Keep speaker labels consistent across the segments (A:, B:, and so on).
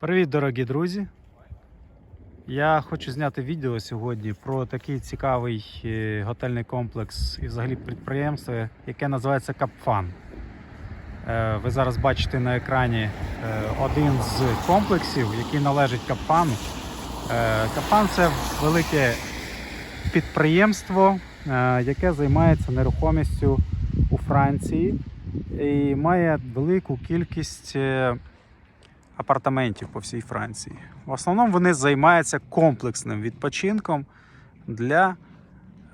A: Привіт, дорогі друзі! Я хочу зняти відео сьогодні про такий цікавий е, готельний комплекс і взагалі підприємство, яке називається Капфан. Е, Ви зараз бачите на екрані е, один з комплексів, який належить Капфану. Капфан це велике підприємство, яке займається нерухомістю у Франції і має велику кількість апартаментів по всій Франції. В основному вони займаються комплексним відпочинком для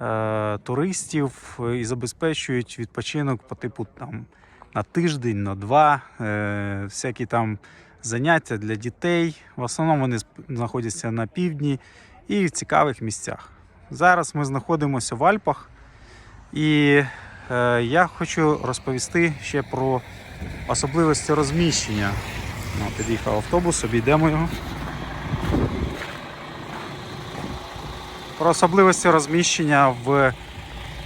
A: е, туристів і забезпечують відпочинок по типу там на тиждень, на два, е, всякі там заняття для дітей. В основному вони знаходяться на півдні і в цікавих місцях. Зараз ми знаходимося в Альпах, і е, я хочу розповісти ще про особливості розміщення під'їхав автобус, обійдемо його. Про особливості розміщення в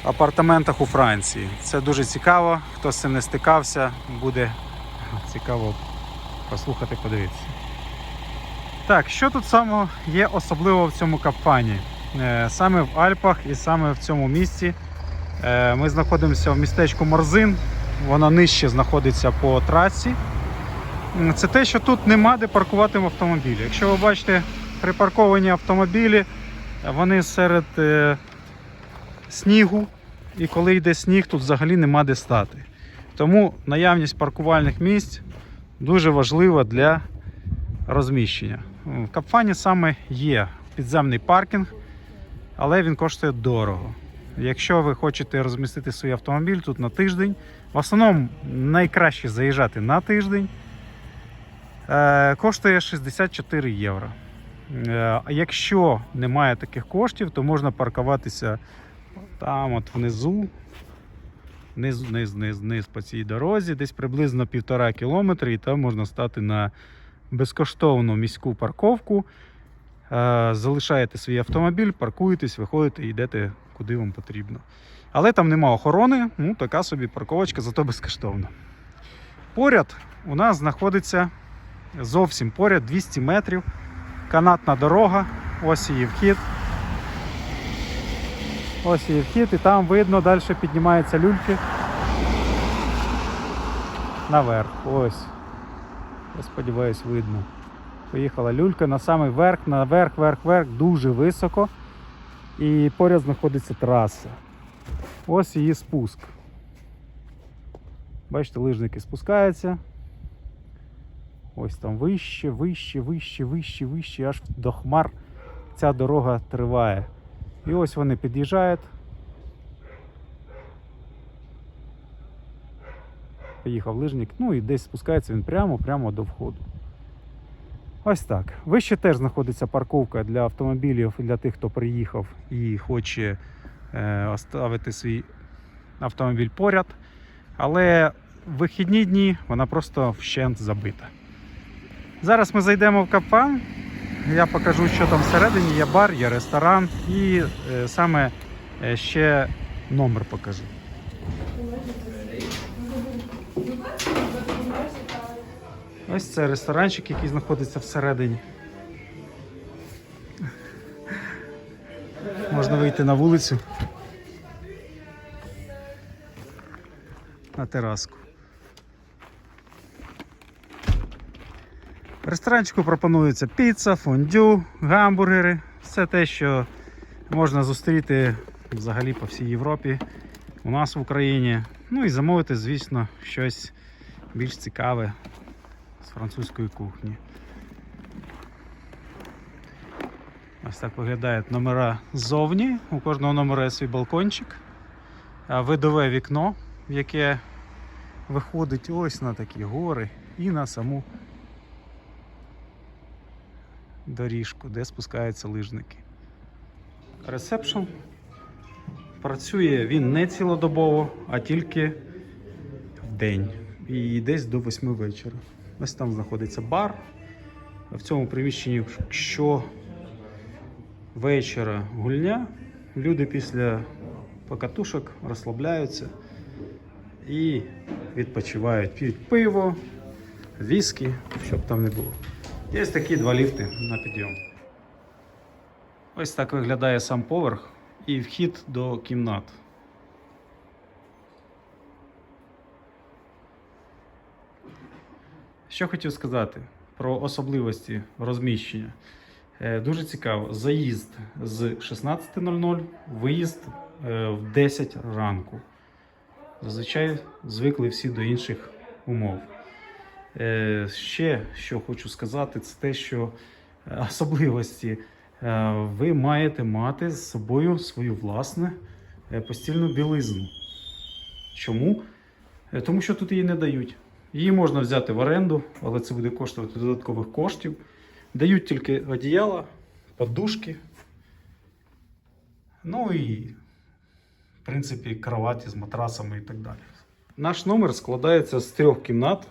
A: апартаментах у Франції. Це дуже цікаво. Хто з цим не стикався, буде цікаво послухати, подивитися. Так, що тут саме є особливо в цьому капані? Е, Саме в Альпах і саме в цьому місці е, ми знаходимося в містечку Морзин. Воно нижче знаходиться по трасі це те, що тут нема де паркувати автомобілі. Якщо ви бачите припарковані автомобілі, вони серед е, снігу, і коли йде сніг, тут взагалі нема де стати. Тому наявність паркувальних місць дуже важлива для розміщення. В Капфані саме є підземний паркінг, але він коштує дорого. Якщо ви хочете розмістити свій автомобіль тут на тиждень, в основному найкраще заїжджати на тиждень. Е, коштує 64 євро. Е, А якщо немає таких коштів, то можна паркуватися там, от внизу, вниз, вниз, вниз, вниз по цій дорозі, десь приблизно півтора кілометри, і там можна стати на безкоштовну міську парковку. Е, Залишаєте свій автомобіль, паркуєтесь, виходите і йдете куди вам потрібно. Але там нема охорони, ну така собі парковочка, зато безкоштовна. Поряд у нас знаходиться зовсім поряд 200 метрів. Канатна дорога, ось її вхід. Ось її вхід, і там видно, далі піднімаються люльки. Наверх. Ось. Я сподіваюсь, видно. Поїхала люлька на самий верх, наверх, верх, верх, дуже високо. І поряд знаходиться траса. Ось її спуск. Бачите, лижники спускаються. Ось там вище, вище, вище, вище, вище, аж до хмар ця дорога триває. І ось вони під'їжджають. Поїхав лижник, ну і десь спускається він прямо-прямо до входу. Ось так. Вище теж знаходиться парковка для автомобілів для тих, хто приїхав і хоче е, оставити свій автомобіль поряд. Але в вихідні дні вона просто вщент забита. Зараз ми зайдемо в капан. Я покажу, що там всередині. Є бар, є ресторан і е, саме е, ще номер покажу. Ось це ресторанчик, який знаходиться всередині. Можна вийти на вулицю. На тераску. В ресторанчику пропонується піца, фондю, гамбургери. Все те, що можна зустріти взагалі по всій Європі, у нас в Україні. Ну і замовити, звісно, щось більш цікаве з французької кухні. Ось так виглядають номера ззовні. У кожного номера є свій балкончик, видове вікно, яке виходить ось на такі гори і на саму доріжку, де спускаються лижники. Ресепшн працює він не цілодобово, а тільки в день. І десь до 8 вечора. Ось там знаходиться бар. В цьому приміщенні що вечора гульня. Люди після покатушок розслабляються і відпочивають. П'ють пиво, віскі, щоб там не було. Є такі два ліфти на підйом. Ось так виглядає сам поверх і вхід до кімнат. Що хотів сказати про особливості розміщення. Е, Дуже цікаво. Заїзд з 16.00, виїзд е, в 10 ранку. Зазвичай звикли всі до інших умов. Е, Ще що хочу сказати, це те, що е, особливості е, ви маєте мати з собою свою власну постільну білизну. Чому? Тому що тут її не дають. Її можна взяти в оренду, але це буде коштувати додаткових коштів. Дають тільки одіяла, подушки. Ну і, в принципі, кроваті з матрасами і так далі. Наш номер складається з трьох кімнат.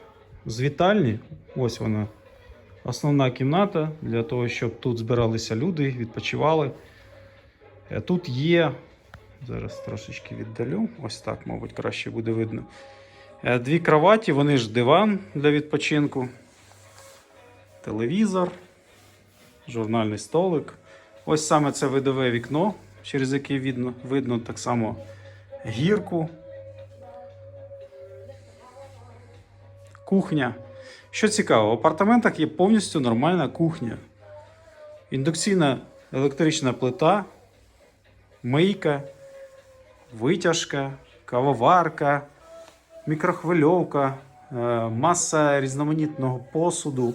A: З вітальні, ось вона, основна кімната для того, щоб тут збиралися люди, відпочивали. Е, Тут є, зараз трошечки віддалю, ось так, мабуть, краще буде видно. Е, Дві кроваті, вони ж диван для відпочинку, телевізор, журнальний столик. Ось саме це видове вікно, через яке видно, видно так само гірку. Кухня. Що цікаво, в апартаментах є повністю нормальна кухня. Індукційна електрична плита, мийка, витяжка, кавоварка, мікрохвильовка, е, маса різноманітного посуду.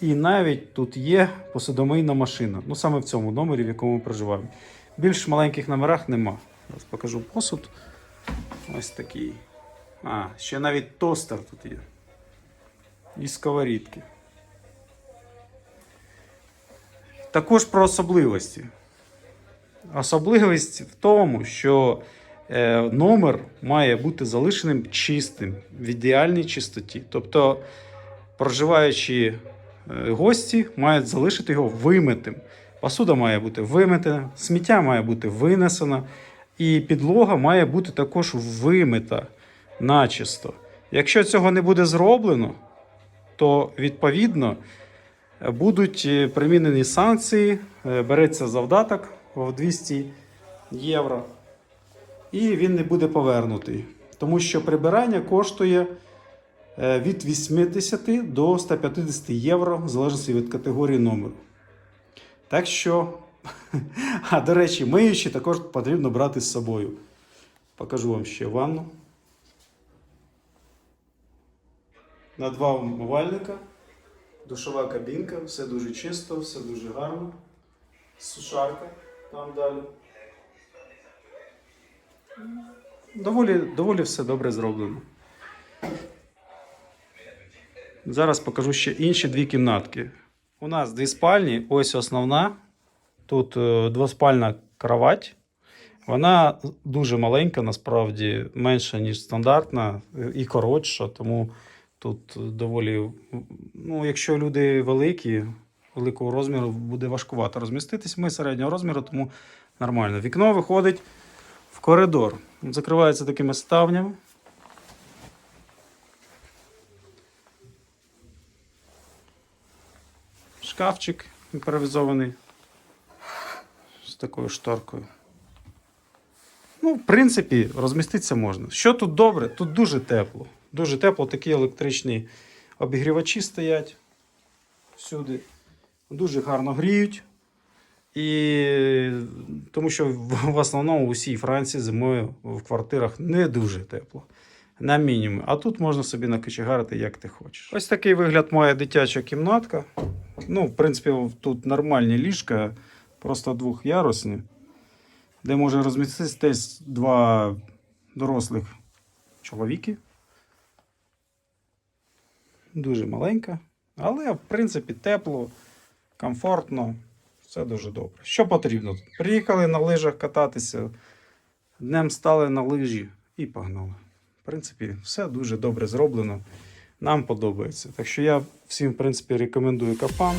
A: І навіть тут є посудомийна машина. Ну саме в цьому номері, в якому ми проживаємо. Більш маленьких номерах нема. Зараз покажу посуд. Ось такий. А, ще навіть тостер тут є. І сковорідки. Також про особливості. Особливість в тому, що е, номер має бути залишеним чистим, в ідеальній чистоті. Тобто, проживаючі е, гості мають залишити його вимитим. Посуда має бути вимита, сміття має бути винесено, і підлога має бути також вимита начисто. Якщо цього не буде зроблено, то відповідно будуть е, примінені санкції, е, береться завдаток в 200 євро, і він не буде повернутий. Тому що прибирання коштує е, від 80 до 150 євро, в залежності від категорії номеру. Так що, а до речі, миючі також потрібно брати з собою. Покажу вам ще ванну. На два умивальника, душова кабінка, все дуже чисто, все дуже гарно. Сушарка там далі. Доволі, доволі все добре зроблено. Зараз покажу ще інші дві кімнатки. У нас дві спальні, ось основна. Тут е, двоспальна кровать. Вона дуже маленька, насправді менша, ніж стандартна, і коротша, тому Тут доволі, ну, якщо люди великі, великого розміру, буде важкувато розміститись. Ми середнього розміру, тому нормально. Вікно виходить в коридор. Закривається такими ставнями. Шкафчик імпровізований з такою шторкою. Ну, в принципі, розміститися можна. Що тут добре? Тут дуже тепло. Дуже тепло, такі електричні обігрівачі стоять всюди. Дуже гарно гріють. І тому що в основному у всій Франції зимою в квартирах не дуже тепло. На мінімум. А тут можна собі накочегарити, як ти хочеш. Ось такий вигляд має дитяча кімнатка. Ну, в принципі, тут нормальні ліжка, просто двохярусні, де може розміститись два дорослих чоловіки. Дуже маленька, але в принципі тепло, комфортно, все дуже добре. Що потрібно? Приїхали на лижах кататися, днем стали на лижі і погнали. В принципі, все дуже добре зроблено. Нам подобається. Так що я всім, в принципі, рекомендую кафан.